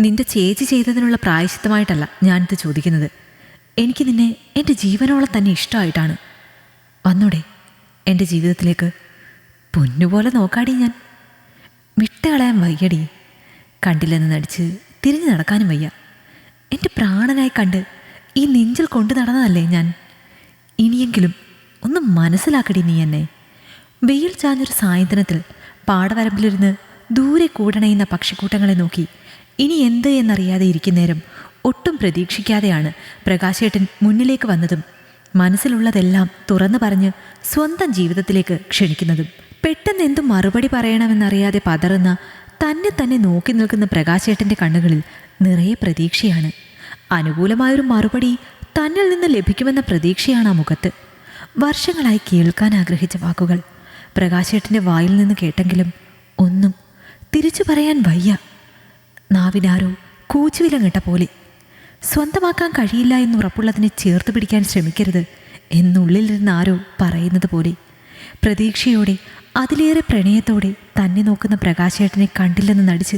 നിന്റെ ചേച്ചി ചെയ്തതിനുള്ള പ്രായശിത്തമായിട്ടല്ല ഞാനിത് ചോദിക്കുന്നത്. എനിക്ക് നിന്നെ എന്റെ ജീവനോളം തന്നെ ഇഷ്ടമായിട്ടാണ്. വന്നൂടെ എന്റെ ജീവിതത്തിലേക്ക് പൊന്നുപോലെ നോക്കാടി ഞാൻ. വിട്ടുകളയാൻ വയ്യടി. കണ്ടില്ലെന്ന് നടിച്ച് തിരിഞ്ഞു നടക്കാനും വയ്യ. എന്റെ പ്രാണനായി കണ്ട് ഈ നെഞ്ചിൽ കൊണ്ടു നടന്നതല്ലേ ഞാൻ. ഇനിയെങ്കിലും ഒന്ന് മനസ്സിലാക്കടി നീ എന്നെ. വെയിൽ ചാഞ്ഞൊരു സായന്തനത്തിൽ പാടവരമ്പിലിരുന്ന് ദൂരെ കൂടണയുന്ന പക്ഷിക്കൂട്ടങ്ങളെ നോക്കി ഇനി എന്ത് എന്നറിയാതെ ഇരിക്കുന്നേരം ഒട്ടും പ്രതീക്ഷിക്കാതെയാണ് പ്രകാശേട്ടൻ മുന്നിലേക്ക് വന്നതും മനസ്സിലുള്ളതെല്ലാം തുറന്നു പറഞ്ഞ് സ്വന്തം ജീവിതത്തിലേക്ക് ക്ഷണിക്കുന്നതും. പെട്ടെന്ന് എന്തു മറുപടി പറയണമെന്നറിയാതെ പതറുന്ന തന്നെ തന്നെ നോക്കി നിൽക്കുന്ന പ്രകാശേട്ടന്റെ കണ്ണുകളിൽ നിറയെ പ്രതീക്ഷയാണ്. അനുകൂലമായൊരു മറുപടി തന്നിൽ നിന്ന് ലഭിക്കുമെന്ന പ്രതീക്ഷയാണ് ആ മുഖത്ത്. വർഷങ്ങളായി കേൾക്കാൻ ആഗ്രഹിച്ച വാക്കുകൾ. പ്രകാശേട്ടന്റെ വായിൽ നിന്ന് കേട്ടെങ്കിലും ഒന്നും തിരിച്ചു പറയാൻ വയ്യ. നാവിനാരോ കൂച്ചുവിലങ്ങട്ട പോലെ. സ്വന്തമാക്കാൻ കഴിയില്ല എന്നുറപ്പുള്ളതിനെ ചേർത്ത് പിടിക്കാൻ ശ്രമിക്കരുത് എന്നുള്ളിലിരുന്ന് ആരോ പറയുന്നത് പോലെ. പ്രതീക്ഷയോടെ അതിലേറെ പ്രണയത്തോടെ തന്നെ നോക്കുന്ന പ്രകാശേട്ടനെ കണ്ടില്ലെന്ന് നടിച്ച്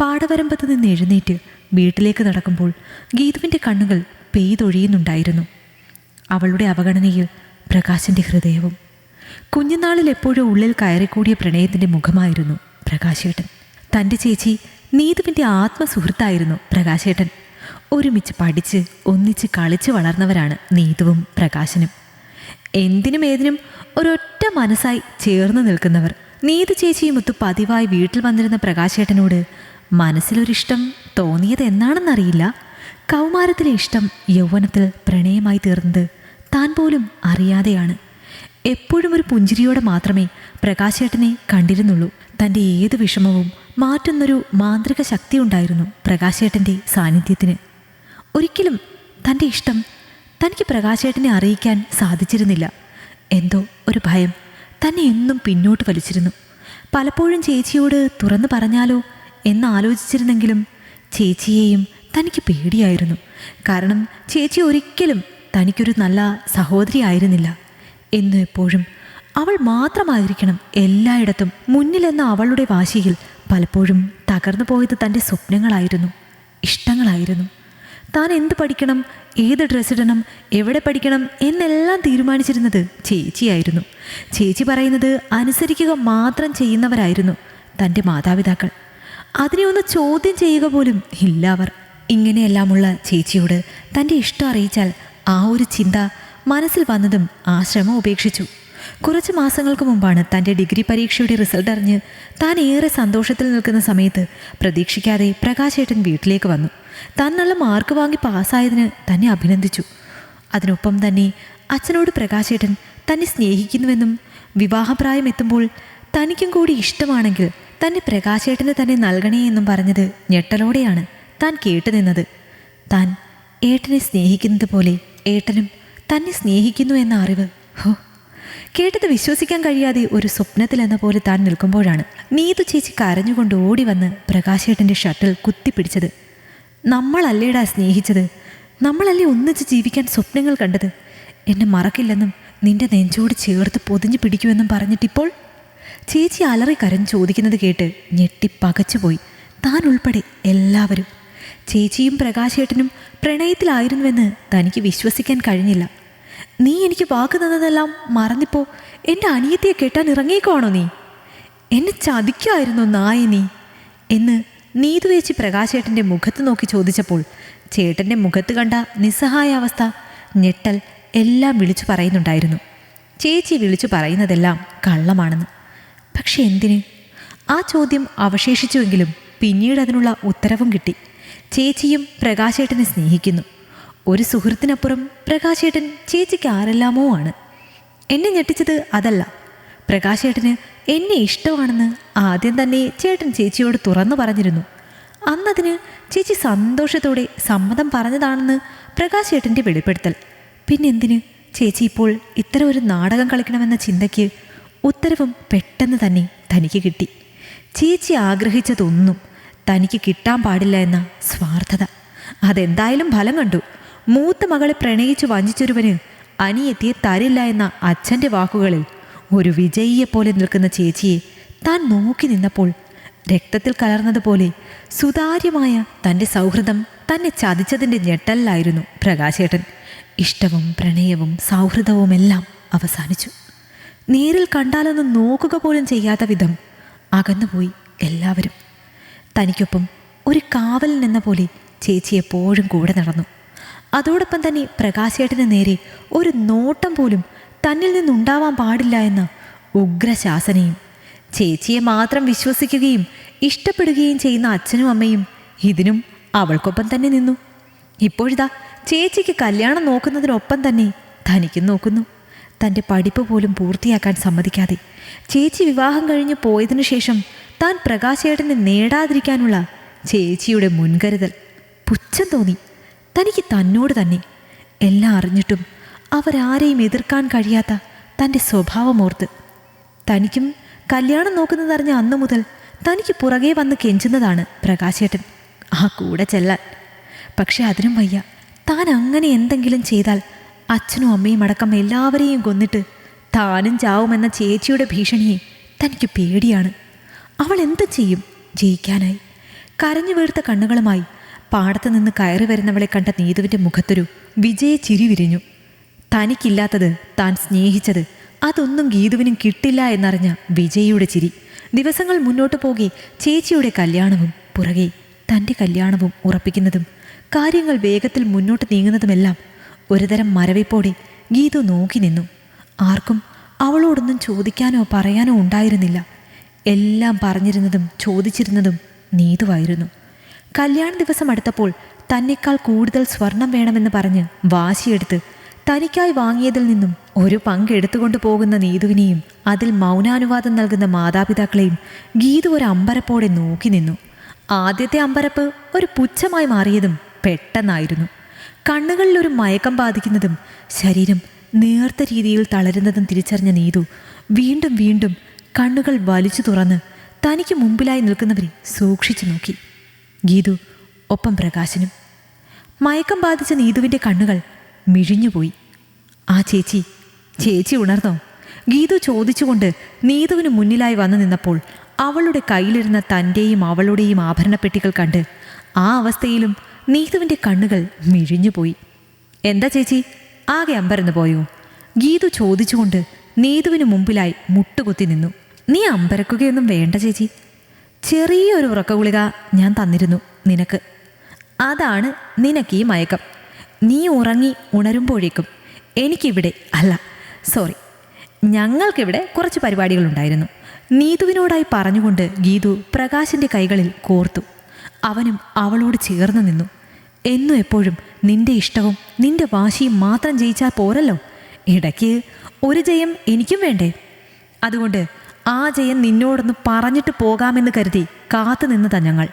പാടവരമ്പത്ത് നിന്ന് എഴുന്നേറ്റ് വീട്ടിലേക്ക് നടക്കുമ്പോൾ ഗീതുവിന്റെ കണ്ണുകൾ പെയ്തൊഴിയുന്നുണ്ടായിരുന്നു. അവളുടെ അവഗണനയിൽ പ്രകാശിന്റെ ഹൃദയവും. കുഞ്ഞുനാളിൽ എപ്പോഴും ഉള്ളിൽ കയറിക്കൂടിയ പ്രണയത്തിന്റെ മുഖമായിരുന്നു പ്രകാശേട്ടൻ. തന്റെ ചേച്ചി നീതുവിന്റെ ആത്മസുഹൃത്തായിരുന്നു പ്രകാശേട്ടൻ. ഒരുമിച്ച് പഠിച്ച് ഒന്നിച്ച് കളിച്ച് വളർന്നവരാണ് നീതുവും പ്രകാശനും. എന്തിനും ഏതിനും ഒരൊറ്റ മനസ്സായി ചേർന്ന് നിൽക്കുന്നവർ. നീതു ചേച്ചിയുമൊത്ത് പതിവായി വീട്ടിൽ വന്നിരുന്ന പ്രകാശേട്ടനോട് മനസ്സിലൊരിഷ്ടം തോന്നിയത് എന്നാണെന്നറിയില്ല. കൗമാരത്തിലെ ഇഷ്ടം യൗവനത്തിൽ പ്രണയമായി തീർന്നത് താൻ പോലും അറിയാതെയാണ്. എപ്പോഴും ഒരു പുഞ്ചിരിയോടെ മാത്രമേ പ്രകാശേട്ടനെ കണ്ടിരുന്നുള്ളൂ. തന്റെ ഏത് വിഷമവും മാറ്റുന്നൊരു മാന്ത്രിക ശക്തി ഉണ്ടായിരുന്നു പ്രകാശേട്ടന്റെ സാന്നിധ്യത്തിന്. ഒരിക്കലും തന്റെ ഇഷ്ടം തനിക്ക് പ്രകാശേട്ടനെ അറിയിക്കാൻ സാധിച്ചിരുന്നില്ല. എന്തോ ഒരു ഭയം തന്നെ എന്നും പിന്നോട്ട് വലിച്ചിരുന്നു. പലപ്പോഴും ചേച്ചിയോട് തുറന്നു പറഞ്ഞാലോ എന്ന് ആലോചിച്ചിരുന്നെങ്കിലും ചേച്ചിയെയും തനിക്ക് പേടിയായിരുന്നു. കാരണം ചേച്ചി ഒരിക്കലും തനിക്കൊരു നല്ല സഹോദരിയായിരുന്നില്ല എന്നും എപ്പോഴും അവൾ മാത്രമായിരിക്കണം എല്ലായിടത്തും മുന്നിലെന്ന അവളുടെ വാശിയിൽ പലപ്പോഴും തകർന്നു പോയത് തന്റെ സ്വപ്നങ്ങളായിരുന്നു ഇഷ്ടങ്ങളായിരുന്നു. താൻ എന്ത് പഠിക്കണം ഏത് ഡ്രസ്സ് ഇടണം എവിടെ പഠിക്കണം എന്നെല്ലാം തീരുമാനിച്ചിരുന്നത് ചേച്ചിയായിരുന്നു. ചേച്ചി പറയുന്നത് അനുസരിക്കുക മാത്രം ചെയ്യുന്നവരായിരുന്നു തന്റെ മാതാപിതാക്കൾ. അതിനെ ഒന്ന് ചോദ്യം ചെയ്യുക പോലും ഇല്ല അവർ. ഇങ്ങനെയെല്ലാമുള്ള ചേച്ചിയോട് തന്റെ ഇഷ്ടം അറിയിച്ചാൽ ആ ഒരു ചിന്ത മനസ്സിൽ വന്നതും ആ ശ്രമം ഉപേക്ഷിച്ചു. കുറച്ച് മാസങ്ങൾക്ക് മുമ്പാണ് തന്റെ ഡിഗ്രി പരീക്ഷയുടെ റിസൾട്ട് അറിഞ്ഞ് താൻ ഏറെ സന്തോഷത്തിൽ നിൽക്കുന്ന സമയത്ത് പ്രതീക്ഷിക്കാതെ പ്രകാശേട്ടൻ വീട്ടിലേക്ക് വന്നു. താൻ നല്ല മാർക്ക് വാങ്ങി പാസ്സായതിന് തന്നെ അഭിനന്ദിച്ചു. അതിനൊപ്പം തന്നെ അച്ഛനോട് പ്രകാശേട്ടൻ തന്നെ സ്നേഹിക്കുന്നുവെന്നും വിവാഹപ്രായം എത്തുമ്പോൾ തനിക്കും കൂടി ഇഷ്ടമാണെങ്കിൽ തന്നെ പ്രകാശേട്ടന് തന്നെ നൽകണേ എന്നും പറഞ്ഞത് ഞെട്ടലോടെയാണ് താൻ കേട്ടുനിന്നത് താൻ ഏട്ടനെ സ്നേഹിക്കുന്നത് പോലെ ഏട്ടനും തന്നെ സ്നേഹിക്കുന്നു എന്ന അറിവ് ഹോ കേട്ടത് വിശ്വസിക്കാൻ കഴിയാതെ ഒരു സ്വപ്നത്തിലെന്ന പോലെ താൻ നിൽക്കുമ്പോഴാണ് നീതു ചേച്ചി കരഞ്ഞുകൊണ്ട് ഓടി വന്ന് പ്രകാശേട്ടന്റെ ഷട്ടിൽ കുത്തിപ്പിടിച്ചത്. നമ്മളല്ലേടാ സ്നേഹിച്ചത്? നമ്മളല്ലേ ഒന്നിച്ച് ജീവിക്കാൻ സ്വപ്നങ്ങൾ കണ്ടത്? എന്നെ മറക്കില്ലെന്നും നിന്റെ നെഞ്ചോട് ചേർത്ത് പൊതിഞ്ഞു പിടിക്കുമെന്നും പറഞ്ഞിട്ടിപ്പോൾ? ചേച്ചി അലറി കരഞ്ഞ് ചോദിക്കുന്നത് കേട്ട് ഞെട്ടി പകച്ചുപോയി. താൻ ഉൾപ്പെടെ എല്ലാവരും. ചേച്ചിയും പ്രകാശേട്ടനും പ്രണയത്തിലായിരുന്നുവെന്ന് തനിക്ക് വിശ്വസിക്കാൻ കഴിഞ്ഞില്ല. നീ എനിക്ക് വാക്ക് തന്നതെല്ലാം മറന്നിപ്പോ എന്റെ അനിയത്തിയെ കെട്ടാൻ ഇറങ്ങിയേക്കുവാണോ നീ? എന്നെ ചതിക്കുമായിരുന്നു നായ നീ. എന്ന് നീതുവേച്ചി പ്രകാശേട്ടന്റെ മുഖത്ത് നോക്കി ചോദിച്ചപ്പോൾ ചേട്ടന്റെ മുഖത്ത് കണ്ട നിസ്സഹായ അവസ്ഥ ഞെട്ടൽ എല്ലാം വിളിച്ചു പറയുന്നുണ്ടായിരുന്നു. ചേച്ചി വിളിച്ചു പറയുന്നതെല്ലാം കള്ളമാണെന്ന്. പക്ഷെ എന്തിന്? ആ ചോദ്യം അവശേഷിച്ചുവെങ്കിലും പിന്നീട് അതിനുള്ള ഉത്തരവും കിട്ടി. ചേച്ചിയും പ്രകാശേട്ടനെ സ്നേഹിക്കുന്നു. ഒരു സുഹൃത്തിനപ്പുറം പ്രകാശേട്ടൻ ചേച്ചിക്ക് ആരെല്ലാമോ ആണ്. എന്നെ ഞെട്ടിച്ചത് അതല്ല. പ്രകാശേട്ടന് എന്നെ ഇഷ്ടമാണെന്ന് ആദ്യം തന്നെ ചേട്ടൻ ചേച്ചിയോട് തുറന്നു പറഞ്ഞിരുന്നു. അന്നതിന് ചേച്ചി സന്തോഷത്തോടെ സമ്മതം പറഞ്ഞതാണെന്ന് പ്രകാശേട്ടന്റെ വെളിപ്പെടുത്തൽ. പിന്നെന്തിന്? ചേച്ചി ഇപ്പോൾ ഇത്തരം ഒരു നാടകം കളിക്കണമെന്ന ചിന്തയ്ക്ക് ഉത്തരവും പെട്ടെന്ന് തന്നെ തനിക്ക് കിട്ടി. ചേച്ചി ആഗ്രഹിച്ചതൊന്നും തനിക്ക് കിട്ടാൻ പാടില്ല എന്ന സ്വാർത്ഥത. അതെന്തായാലും ഫലം കണ്ടു. മൂത്ത മകളെ പ്രണയിച്ചു വഞ്ചിച്ചൊരുവന് അനിയെത്തിയെ തരില്ല എന്ന അച്ഛന്റെ വാക്കുകളിൽ ഒരു വിജയിയെപ്പോലെ നിൽക്കുന്ന ചേച്ചിയെ താൻ നോക്കി നിന്നപ്പോൾ രക്തത്തിൽ കലർന്നതുപോലെ സുതാര്യമായ തന്റെ സൗഹൃദം തന്നെ ചതിച്ചതിന്റെ ഞെട്ടലിലായിരുന്നു പ്രകാശേട്ടൻ. ഇഷ്ടവും പ്രണയവും സൗഹൃദവുമെല്ലാം അവസാനിച്ചു. നേരിൽ കണ്ടാലൊന്ന് നോക്കുക പോലും ചെയ്യാത്ത വിധം അകന്നുപോയി എല്ലാവരും. തനിക്കൊപ്പം ഒരു കാവലിൽ നിന്ന പോലെ ചേച്ചി എപ്പോഴും കൂടെ നടന്നു. അതോടൊപ്പം തന്നെ പ്രകാശേട്ടന് നേരെ ഒരു നോട്ടം പോലും തന്നിൽ നിന്നുണ്ടാവാൻ പാടില്ല എന്ന് ഉഗ്രശാസനയും ചേച്ചിയെ മാത്രം വിശ്വസിക്കുകയും ഇഷ്ടപ്പെടുകയും ചെയ്യുന്ന അച്ഛനും അമ്മയും ഇതിനും അവൾക്കൊപ്പം തന്നെ നിന്നു. ഇപ്പോഴിതാ ചേച്ചിക്ക് കല്യാണം നോക്കുന്നതിനൊപ്പം തന്നെ തനിക്കും നോക്കുന്നു. തന്റെ പഠിപ്പ് പോലും പൂർത്തിയാക്കാൻ സമ്മതിക്കാതെ ചേച്ചി വിവാഹം കഴിഞ്ഞ് പോയതിനു ശേഷം താൻ പ്രകാശേട്ടനെ നേടാതിരിക്കാനുള്ള ചേച്ചിയുടെ മുൻകരുതൽ പുച്ഛം തോന്നി. തനിക്ക് തന്നോട് തന്നെ. എല്ലാം അറിഞ്ഞിട്ടും അവരാരെയും എതിർക്കാൻ കഴിയാത്ത തന്റെ സ്വഭാവമോർത്ത്. തനിക്കും കല്യാണം നോക്കുന്നതറിഞ്ഞ അന്നു മുതൽ തനിക്ക് പുറകെ വന്ന് കെഞ്ചുന്നതാണ് പ്രകാശേട്ടൻ. ആ കൂടെ ചെല്ലാൻ. പക്ഷെ അതിനും വയ്യ. താൻ അങ്ങനെ എന്തെങ്കിലും ചെയ്താൽ അച്ഛനും അമ്മയും അടക്കം എല്ലാവരെയും കൊന്നിട്ട് താനും ചാവുമെന്ന ചേച്ചിയുടെ ഭീഷണിയെ തനിക്ക് പേടിയാണ്. അവൾ എന്ത് ചെയ്യും? ജയിക്കാനായി. കരഞ്ഞു വീർത്ത കണ്ണുകളുമായി പാടത്ത് നിന്ന് കയറി വരുന്നവളെ കണ്ട നീതുവിന്റെ മുഖത്തൊരു വിജയ ചിരി വിരിഞ്ഞു. തനിക്കില്ലാത്തത് താൻ സ്നേഹിച്ചത് അതൊന്നും ഗീതുവിനും കിട്ടില്ല എന്നറിഞ്ഞ വിജയിയുടെ ചിരി. ദിവസങ്ങൾ മുന്നോട്ടു പോകെ ചേച്ചിയുടെ കല്യാണവും പുറകെ തന്റെ കല്യാണവും ഉറപ്പിക്കുന്നതും കാര്യങ്ങൾ വേഗത്തിൽ മുന്നോട്ട് നീങ്ങുന്നതുമെല്ലാം ഒരുതരം മരവിപ്പോടെ ഗീതു നോക്കി നിന്നു. ആർക്കും അവളോടൊന്നും ചോദിക്കാനോ പറയാനോ ഉണ്ടായിരുന്നില്ല. എല്ലാം പറഞ്ഞിരുന്നതും ചോദിച്ചിരുന്നതും നീതുവായിരുന്നു. കല്യാണ ദിവസം അടുത്തപ്പോൾ തന്നെക്കാൾ കൂടുതൽ സ്വർണം വേണമെന്ന് പറഞ്ഞ് വാശിയെടുത്ത് തനിക്കായി വാങ്ങിയതിൽ നിന്നും ഒരു പങ്ക് എടുത്തുകൊണ്ടു പോകുന്ന നീതുവിനെയും അതിൽ മൗനാനുവാദം നൽകുന്ന മാതാപിതാക്കളെയും ഗീതു ഒരു അമ്പരപ്പോടെ നോക്കി നിന്നു. ആദ്യത്തെ അമ്പരപ്പ് ഒരു പുച്ഛമായി മാറിയതും പെട്ടെന്നായിരുന്നു. കണ്ണുകളിൽ ഒരു മയക്കം ബാധിക്കുന്നതും ശരീരം നേർത്ത രീതിയിൽ തളരുന്നതും തിരിച്ചറിഞ്ഞ നീതു വീണ്ടും വീണ്ടും കണ്ണുകൾ വലിച്ചു തുറന്ന് തനിക്ക് മുമ്പിലായി നിൽക്കുന്നവരെ സൂക്ഷിച്ചു നോക്കി. ഗീതു ഒപ്പം പ്രകാശനും. മയക്കം ബാധിച്ച നീതുവിന്റെ കണ്ണുകൾ മിഴിഞ്ഞുപോയി. ആ ചേച്ചി ചേച്ചി ഉണർന്നോ? ഗീതു ചോദിച്ചുകൊണ്ട് നീതുവിന് മുന്നിലായി വന്നു നിന്നപ്പോൾ അവളുടെ കയ്യിലിരുന്ന തന്റെയും അവളുടെയും ആഭരണപ്പെട്ടികൾ കണ്ട് ആ അവസ്ഥയിലും നീതുവിന്റെ കണ്ണുകൾ മിഴിഞ്ഞുപോയി. എന്താ ചേച്ചി? ആകെ അമ്പരന്ന് പോയോ? ഗീതു ചോദിച്ചുകൊണ്ട് നീതുവിന് മുമ്പിലായി മുട്ടുകുത്തി നിന്നു. നീ അമ്പരക്കുകയൊന്നും വേണ്ട ചേച്ചി. ചെറിയൊരു ഉറക്കഗുളിക ഞാൻ തന്നിരുന്നു നിനക്ക്. അതാണ് നിനക്ക് ഈ മയക്കം. നീ ഉറങ്ങി ഉണരുമ്പോഴേക്കും എനിക്കിവിടെ അല്ല സോറി ഞങ്ങൾക്കിവിടെ കുറച്ച് പരിപാടികളുണ്ടായിരുന്നു. നീതുവിനോടായി പറഞ്ഞുകൊണ്ട് ഗീതു പ്രകാശിന്റെ കൈകളിൽ കോർത്തു. അവനും അവളോട് ചേർന്ന് നിന്നു. എന്നും എപ്പോഴും നിന്റെ ഇഷ്ടവും നിന്റെ വാശിയും മാത്രം ജയിച്ചാൽ പോരല്ലോ? ഇടയ്ക്ക് ഒരു ജയം എനിക്കും വേണ്ടേ? അതുകൊണ്ട് ആ ജയൻ നിന്നോടൊന്ന് പറഞ്ഞിട്ട് പോകാമെന്ന് കരുതി കാത്തു നിന്നതാ ഞങ്ങൾ.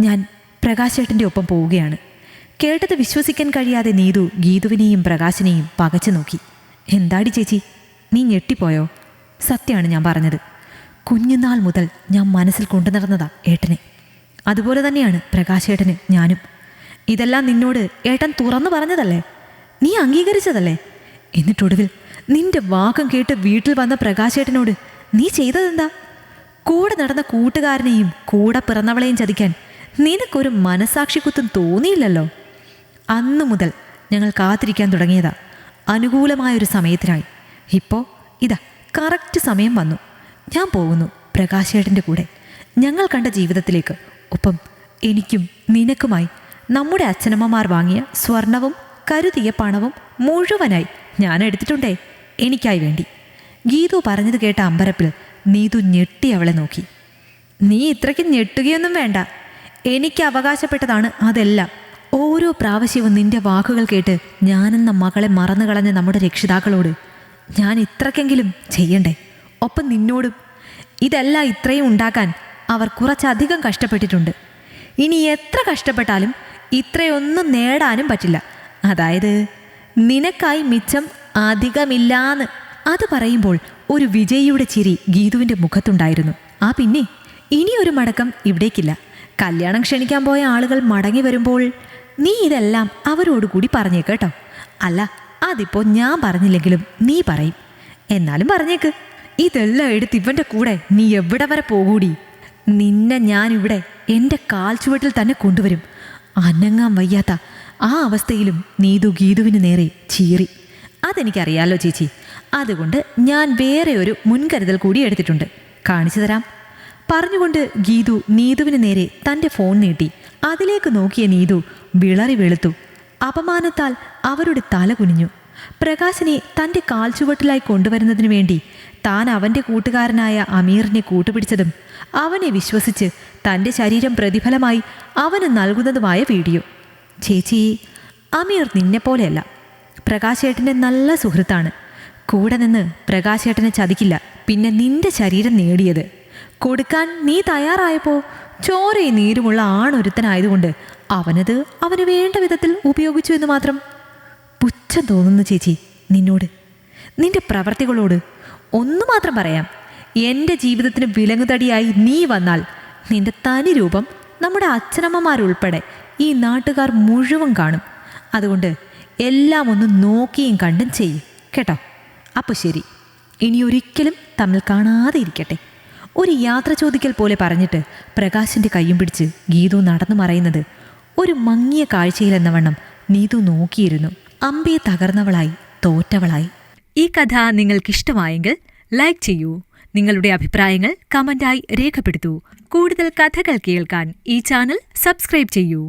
ഞാൻ പ്രകാശേട്ടന്റെ ഒപ്പം പോവുകയാണ്. കേട്ടത് വിശ്വസിക്കാൻ കഴിയാതെ നീതു ഗീതുവിനെയും പ്രകാശിനെയും പകച്ചു നോക്കി. എന്താടി ചേച്ചി നീ ഞെട്ടിപ്പോയോ? സത്യമാണ് ഞാൻ പറഞ്ഞത്. കുഞ്ഞുനാൾ മുതൽ ഞാൻ മനസ്സിൽ കൊണ്ടു നടന്നതാ ഏട്ടനെ. അതുപോലെ തന്നെയാണ് പ്രകാശേട്ടന് ഞാനും. ഇതെല്ലാം നിന്നോട് ഏട്ടൻ തുറന്നു പറഞ്ഞതല്ലേ? നീ അംഗീകരിച്ചതല്ലേ? എന്നിട്ടൊടുവിൽ നിന്റെ വാക്കം കേട്ട് വീട്ടിൽ വന്ന പ്രകാശേട്ടനോട് നീ ചെയ്തതെന്താ? കൂടെ നടന്ന കൂട്ടുകാരനെയും കൂടെ പിറന്നവളെയും ചതിക്കാൻ നിനക്കൊരു മനസാക്ഷി കുത്തും തോന്നിയില്ലല്ലോ? അന്നു മുതൽ ഞങ്ങൾ കാത്തിരിക്കാൻ തുടങ്ങിയതാ. അനുകൂലമായൊരു സമയത്തിനായി. ഇപ്പോൾ ഇതാ കറക്റ്റ് സമയം വന്നു. ഞാൻ പോകുന്നു പ്രകാശേട്ടന്റെ കൂടെ. ഞങ്ങൾ കണ്ട ജീവിതത്തിലേക്ക്. ഒപ്പം എനിക്കും നിനക്കുമായി നമ്മുടെ അച്ഛനമ്മമാർ വാങ്ങിയ സ്വർണവും കരുതിയ പണവും മുഴുവനായി ഞാൻ എടുത്തിട്ടുണ്ടേ എനിക്കായി വേണ്ടി. ഗീതു പറഞ്ഞത് കേട്ട അമ്പരപ്പിൽ നീതു ഞെട്ടി അവളെ നോക്കി. നീ ഇത്രയ്ക്ക് ഞെട്ടുകയൊന്നും വേണ്ട. എനിക്ക് അവകാശപ്പെട്ടതാണ് അതെല്ലാം. ഓരോ പ്രാവശ്യവും നിന്റെ വാക്കുകൾ കേട്ട് ഞാനെന്ന മകളെ മറന്നു കളഞ്ഞ നമ്മുടെ രക്ഷിതാക്കളോട് ഞാൻ ഇത്രക്കെങ്കിലും ചെയ്യണ്ടേ? ഒപ്പം നിന്നോടും. ഇതല്ല ഇത്രയും ഉണ്ടാക്കാൻ അവർ കുറച്ചധികം കഷ്ടപ്പെട്ടിട്ടുണ്ട്. ഇനി എത്ര കഷ്ടപ്പെട്ടാലും ഇത്രയൊന്നും നേടാനും പറ്റില്ല. അതായത് നിനക്കായി മിച്ചം അധികമില്ലാന്ന് അത് പറയുമ്പോൾ ഒരു വിജയിയുടെ ചിരി ഗീതുവിന്റെ മുഖത്തുണ്ടായിരുന്നു. ആ പിന്നെ ഇനിയൊരു മടക്കം ഇവിടേക്കില്ല. കല്യാണം ക്ഷണിക്കാൻ പോയ ആളുകൾ മടങ്ങി വരുമ്പോൾ നീ ഇതെല്ലാം അവരോടുകൂടി പറഞ്ഞേക്കേട്ടോ അല്ല അതിപ്പോൾ ഞാൻ പറഞ്ഞില്ലെങ്കിലും നീ പറയും. എന്നാലും പറഞ്ഞേക്ക്. ഇതെല്ലാം എടുത്ത് ഇവന്റെ കൂടെ നീ എവിടെ വരെ പോകൂടി? നിന്നെ ഞാനിവിടെ എന്റെ കാൽ ചുവട്ടിൽ തന്നെ കൊണ്ടുവരും. അനങ്ങാൻ വയ്യാത്ത ആ അവസ്ഥയിലും നീതു ഗീതുവിന് നേരെ ചീറി. അതെനിക്കറിയാലോ ചേച്ചി. അതുകൊണ്ട് ഞാൻ വേറെ ഒരു മുൻകരുതൽ കൂടി എടുത്തിട്ടുണ്ട്. കാണിച്ചു തരാം. പറഞ്ഞുകൊണ്ട് ഗീതു നീതുവിന് നേരെ തന്റെ ഫോൺ നീട്ടി. അതിലേക്ക് നോക്കിയ നീതു വിളറി വെളുത്തു. അപമാനത്താൽ അവരുടെ തല കുനിഞ്ഞു. പ്രകാശിനെ തന്റെ കാൽച്ചുവട്ടിലായി കൊണ്ടുവരുന്നതിനു വേണ്ടി താൻ അവന്റെ കൂട്ടുകാരനായ അമീറിനെ കൂട്ടുപിടിച്ചതും അവനെ വിശ്വസിച്ച് തന്റെ ശരീരം പ്രതിഫലമായി അവന് നൽകുന്നതുമായ വീഡിയോ. ചേച്ചി അമീർ നിന്നെപ്പോലെയല്ല. പ്രകാശേട്ടന്റെ നല്ല സുഹൃത്താണ്. കൂടെ നിന്ന് പ്രകാശേട്ടനെ ചതിക്കില്ല. പിന്നെ നിന്റെ ശരീരം നേടിയത്. കൊടുക്കാൻ നീ തയ്യാറായപ്പോൾ ചോരയും നീരുമുള്ള ആണൊരുത്തനായതുകൊണ്ട് അവനത് അവന് വേണ്ട വിധത്തിൽ ഉപയോഗിച്ചു എന്ന് മാത്രം. പുച്ഛം തോന്നുന്നു ചേച്ചി നിന്നോട്. നിന്റെ പ്രവർത്തികളോട് ഒന്നു മാത്രം പറയാം. എന്റെ ജീവിതത്തിന് വിലങ്ങുതടിയായി നീ വന്നാൽ നിന്റെ തനി രൂപം നമ്മുടെ അച്ഛനമ്മമാരുൾപ്പെടെ ഈ നാട്ടുകാർ മുഴുവൻ കാണും. അതുകൊണ്ട് എല്ലാം ഒന്ന് നോക്കിയും കണ്ടും ചെയ്യും. കേട്ടോ? അപ്പോൾ ശരി. ഇനി ഒരിക്കലും തമ്മിൽ കാണാതെ ഇരിക്കട്ടെ. ഒരു യാത്ര ചോദിക്കൽ പോലെ പറഞ്ഞിട്ട് പ്രകാശിന്റെ കയ്യും പിടിച്ച് ഗീതു നടന്നു മറയുന്നത് ഒരു മങ്ങിയ കാഴ്ചയിലെന്ന വണ്ണം നീതു നോക്കിയിരുന്നു. അമ്പയെ തകർന്നവളായി തോറ്റവളായി. ഈ കഥ നിങ്ങൾക്കിഷ്ടമായെങ്കിൽ ലൈക്ക് ചെയ്യൂ. നിങ്ങളുടെ അഭിപ്രായങ്ങൾ കമന്റായി രേഖപ്പെടുത്തൂ. കൂടുതൽ കഥകൾ കേൾക്കാൻ ഈ ചാനൽ സബ്സ്ക്രൈബ് ചെയ്യൂ.